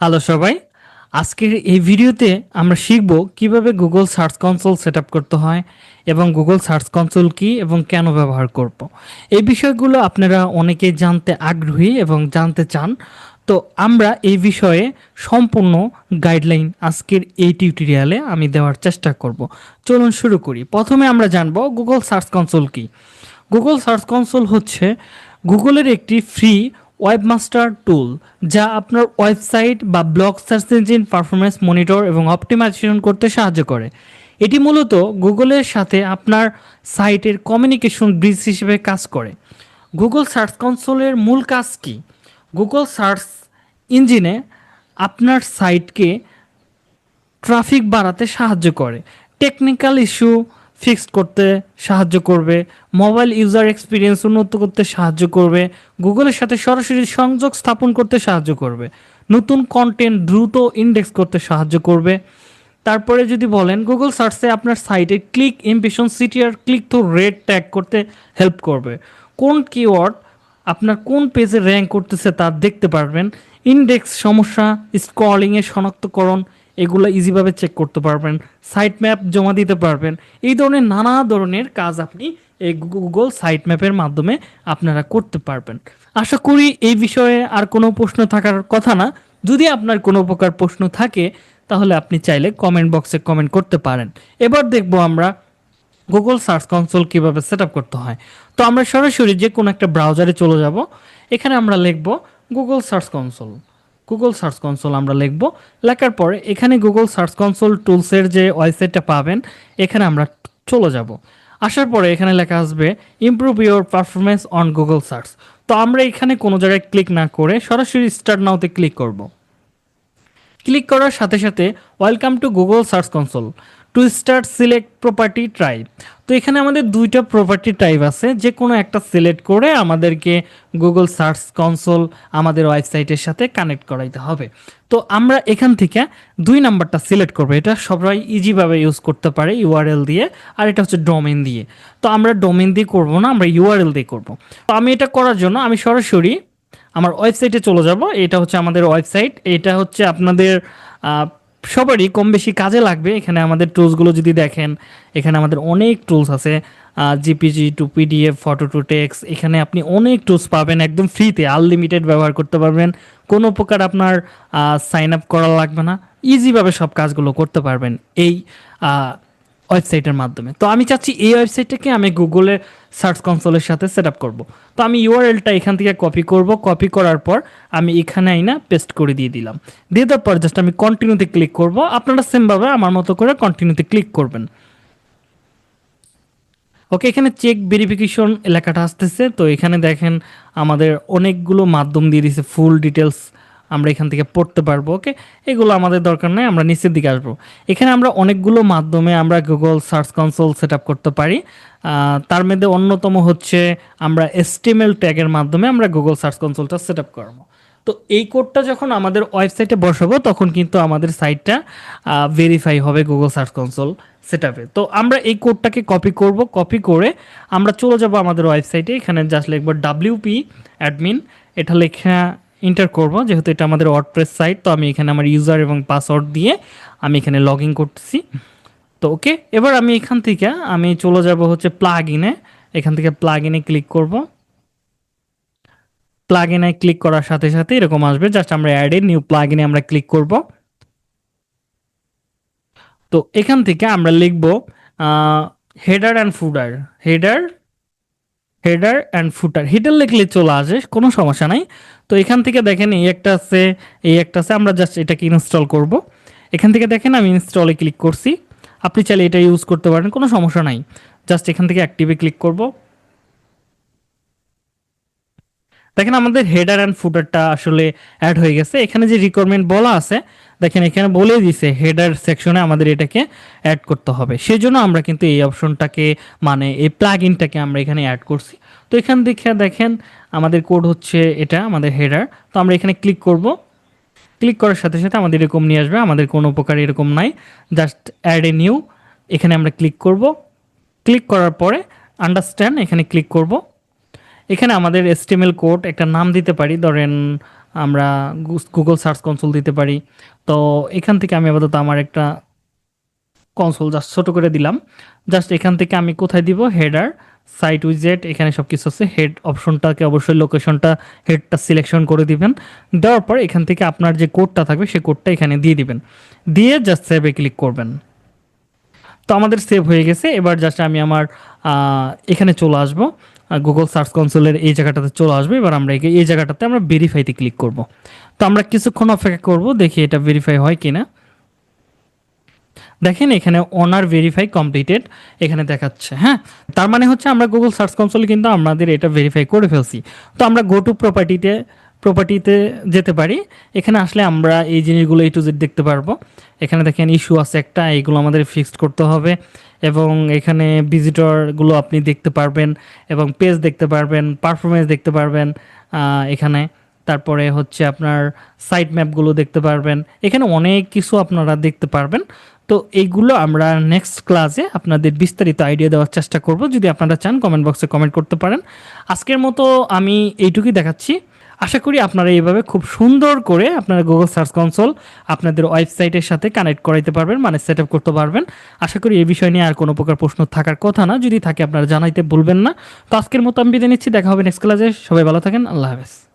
Hello সবাই। আজকের এই ভিডিওতে আমরা শিখব কীভাবে গুগল সার্চ কনসোল সেট করতে হয় এবং গুগল সার্চ কনসোল কি এবং কেন ব্যবহার করব। এই বিষয়গুলো আপনারা অনেকেই জানতে আগ্রহী এবং জানতে চান। তো আমরা এই বিষয়ে সম্পূর্ণ গাইডলাইন আজকের এই টিউটোরিয়ালে আমি দেওয়ার চেষ্টা করব। চলুন শুরু করি। প্রথমে আমরা জানব গুগল সার্চ কনসোল কি। গুগল সার্চ কনসোল হচ্ছে গুগলের একটি ফ্রি ওয়েবমাস্টার টুল যা আপনার ওয়েবসাইট বা blog search engine performance monitor এবং অপটিমাইজেশন করতে সাহায্য করে। এটি মূলত গুগলের সাথে আপনার সাইটের কমিউনিকেশন ব্রিজ হিসেবে কাজ করে। গুগল সার্চ কনসোলের মূল কাজ কি? গুগল সার্চ ইঞ্জিনে আপনার সাইটকে ট্রাফিক বাড়াতে সাহায্য করে। টেকনিক্যাল ইস্যু ফিক্সড করতে সাহায্য করবে মোবাইল ইউজার এক্সপিরিয়েন্স উন্নত করতে সাহায্য করবে, গুগলের সাথে সরাসরি সংযোগ স্থাপন করতে সাহায্য করবে, নতুন কন্টেন্ট দ্রুত ইন্ডেক্স করতে সাহায্য করবে। তারপরে যদি বলেন গুগল সার্চে আপনার সাইটে click impression CTR click through rate tag করতে হেল্প করবে। কোন কিওয়ার্ড আপনার কোন পেজে র্যাঙ্ক করতেছে তা দেখতে পারবেন। ইন্ডেক্স সমস্যা স্ক্রলিংয়ের শনাক্তকরণ এগুলো ইজিভাবে চেক করতে পারবেন সাইট ম্যাপ জমা দিতে পারবেন। এই ধরনের নানা ধরনের কাজ আপনি এই গুগল সাইট ম্যাপের মাধ্যমে আপনারা করতে পারবেন। আশা করি এই বিষয়ে আর কোনো প্রশ্ন থাকার কথা না। যদি আপনার কোনো প্রকার প্রশ্ন থাকে, তাহলে আপনি চাইলে কমেন্ট বক্সে কমেন্ট করতে পারেন। এবার দেখব আমরা গুগল সার্চ কনসোল কীভাবে সেট আপ করতে হয়। তো আমরা সরাসরি যে কোনো একটা ব্রাউজারে চলে যাব। এখানে আমরা লিখব Google search console Google search console আমরা লিখব। লেখার পরে এখানে গুগল সার্চ কনসোল টুলসের যে ওয়েবসাইটটা পাবেন, এখানে আমরা চলে যাব। আসার পরে এখানে লেখা আসবে improve your performance on Google search তো আমরা এখানে কোনো জায়গায় ক্লিক না করে সরাসরি স্টার্ট নাওতে ক্লিক করব। ক্লিক করার সাথে সাথে welcome to Google search console to start select property type তো এখানে আমাদের দুইটা প্রপার্টি টাইপ আছে। যে কোনো একটা সিলেক্ট করে আমাদেরকে গুগল সার্চ কনসোল আমাদের ওয়েবসাইটের সাথে কানেক্ট করাইতে হবে। তো আমরা এখান থেকে দুই নাম্বারটা সিলেক্ট করব। এটা সবাই ইজিভাবে ইউজ করতে পারে ইউআরএল দিয়ে। আর এটা হচ্ছে ডোমেন দিয়ে। তো আমরা ডোমেন দিয়ে করব না, আমরা ইউআরএল দিয়ে করব। তো আমি এটা করার জন্য আমি সরাসরি আমার ওয়েবসাইটে চলে যাব। এটা হচ্ছে আমাদের ওয়েবসাইট এটা হচ্ছে আপনাদের সবারই কম বেশি কাজে লাগবে। এখানে আমাদের টুলসগুলো যদি দেখেন, এখানে আমাদের অনেক টুলস আছে JPG, to PDF, photo to text এখানে আপনি অনেক টুলস পাবেন একদম ফ্রিতে, আনলিমিটেড ব্যবহার করতে পারবেন। কোনো প্রকার আপনার সাইন আপ করা লাগবে না। ইজিভাবে সব কাজগুলো করতে পারবেন এই ওয়েবসাইটের মাধ্যমে। তো আমি চাচ্ছি এই ওয়েবসাইটটাকে আমি গুগলের সার্চ কনসোলের সাথে সেট আপ করব। তো আমি ইউআরএলটা এখান থেকে কপি করব। কপি করার পর আমি এখানে আইনা পেস্ট করে দিয়ে দিলাম। দিয়ে দেওয়ার পর জাস্ট আমি কন্টিনিউতে ক্লিক করব। আপনারা সেমভাবে আমার মতো করে কন্টিনিউতে ক্লিক করবেন। ওকে এখানে চেক ভেরিফিকেশন এলাকাটা আসতেছে। তো এখানে দেখেন আমাদের অনেকগুলো মাধ্যম দিয়ে দিছে ফুল ডিটেলস আমরা এখান থেকে পড়তে পারব ওকে এগুলো আমাদের দরকার নেই, আমরা নিচের দিকে আসব। এখানে আমরা অনেকগুলো মাধ্যমে আমরা গুগল সার্চ কনসোল সেট করতে পারি। তার মধ্যে অন্যতম হচ্ছে আমরা এস্টিমেল ট্যাগের মাধ্যমে আমরা গুগল সার্চ কনসোলটা সেট আপ করব। তো এই কোডটা যখন আমাদের ওয়েবসাইটে বসাবো, তখন কিন্তু আমাদের সাইটটা ভেরিফাই হবে গুগল সার্চ কনসোল সেট তো আমরা এই কোডটাকে কপি করব কপি করে আমরা চলে যাব আমাদের ওয়েবসাইটে। এখানে জাস্ট লিখব ডাব্লিউপি অ্যাডমিন এটা লেখা এন্টার করব, যেহেতু এটা আমাদের ওয়ার্ডপ্রেস সাইট তো আমি এখানে আমার ইউজার এবং পাসওয়ার্ড দিয়ে আমি এখানে লগ ইন করতেছি। তো ওকে এবার আমি এখান থেকে, আমি চলে যাব হচ্ছে প্লাগ ইনে এখান থেকে প্লাগ ইনে ক্লিক করব। প্লাগ ইনে ক্লিক করার সাথে সাথে এরকম আসবে জাস্ট আমরা অ্যাডে নিউ প্লাগ ইনে আমরা ক্লিক করব। তো এখান থেকে আমরা লিখব header and footer header header and footer. Header লিখলে চলে আসে, কোনো সমস্যা নাই। তো এখান থেকে দেখেন এই একটা আছে, এই একটা আছে, আমরা জাস্ট এটাকে ইনস্টল করব। এখান থেকে দেখেন আমি ইনস্টলে ক্লিক করছি। আপনি চাইলে এটা ইউজ করতে পারেন, কোনো সমস্যা নাই। জাস্ট এখান থেকে অ্যাক্টিভে ক্লিক করব। দেখেন আমাদের হেডার অ্যান্ড ফুটারটা আসলে অ্যাড হয়ে গেছে। এখানে যে রিকোয়ারমেন্ট বলা আছে, দেখেন এখানে বলে দিছে হেডার সেকশনে আমাদের এটাকে অ্যাড করতে হবে। সেই জন্য আমরা কিন্তু এই অপশনটাকে মানে এই প্লাগ ইনটাকে আমরা এখানে অ্যাড করছি। তো এখান থেকে দেখেন আমাদের কোড হচ্ছে এটা, আমাদের হেডার তো আমরা এখানে ক্লিক করব। ক্লিক করার সাথে সাথে আমাদের এরকম নিয়ে আসবে। আমাদের কোনো প্রকার এরকম নাই। জাস্ট অ্যাড এ নিউ এখানে আমরা ক্লিক করব। ক্লিক করার পরে আন্ডারস্ট্যান্ড এখানে ক্লিক করব। এখানে আমাদের এস্টিমেল কোড একটা নাম দিতে পারি। ধরেন, আমরা গুগল সার্চ কনসোল দিতে পারি। তো এখান থেকে আমি আপাতত আমার একটা কনসোল জাস্ট ছোট করে দিলাম। জাস্ট এখান থেকে আমি কোথায় দিব? হেডার, সাইট উইজেট এখানে সব কিছু আছে। হেড অপশনটাকে অবশ্যই লোকেশনটা, হেডটা সিলেকশন করে দিবেন। দেওয়ার পর এখান থেকে আপনার যে কোডটা থাকবে সেই কোডটা এখানে দিয়ে দিবেন। দিয়ে জাস্ট সেভে ক্লিক করবেন। তো আমাদের সেভ হয়ে গেছে। এবার জাস্ট আমি আমার এখানে চলে আসব। গুগল সার্চ কনসোলের এই জায়গাটাতে চলে আসবে। এবার আমরা এই- জায়গাটাতে আমরা ভেরিফাইতে ক্লিক করব। তো আমরা কিছুক্ষণ অপেক্ষা করব, দেখি এটা ভেরিফাই হয় কিনা। দেখেন এখানে অনার ভেরিফাই কমপ্লিটেড এখানে দেখাচ্ছে হ্যাঁ? তার মানে হচ্ছে আমরা গুগল সার্চ কনসোলে কিন্তু আমাদের এটা ভেরিফাই করে ফেলছি। তো আমরা গো টু প্রপার্টিতে প্রপার্টিতে যেতে পারি। এখানে আসলে আমরা এই জিনিসগুলো এই টু জেড দেখতে পারব। এখানে দেখেন ইস্যু আছে একটা এইগুলো আমাদের ফিক্সড করতে হবে এবং এখানে ভিজিটরগুলো আপনি দেখতে পারবেন এবং পেজ দেখতে পারবেন পারফরমেন্স দেখতে পারবেন এখানে। তারপরে হচ্ছে আপনার সাইট ম্যাপগুলো দেখতে পারবেন। এখানে অনেক কিছু আপনারা দেখতে পারবেন। তো এইগুলো আমরা নেক্সট ক্লাসে আপনাদের বিস্তারিত আইডিয়া দেওয়ার চেষ্টা করব। যদি আপনারা চান কমেন্ট বক্সে কমেন্ট করতে পারেন। আজকের মতো আমি এইটুকুই দেখাচ্ছি। আশা করি আপনারা এইভাবে খুব সুন্দর করে আপনারা গুগল সার্চ কনসোল আপনাদের ওয়েবসাইটের সাথে কানেক্ট করাইতে পারবেন মানে সেট আপ করতে পারবেন। আশা করি এই বিষয় নিয়ে আর কোনো প্রকার প্রশ্ন থাকার কথা না। যদি থাকে আপনারা জানাইতে ভুলবেন না। তো আজকের মতো আমি বিদায় নিচ্ছি। দেখা হবে নেক্সট ক্লাসে সবাই ভালো থাকেন। আল্লাহ হাফেজ।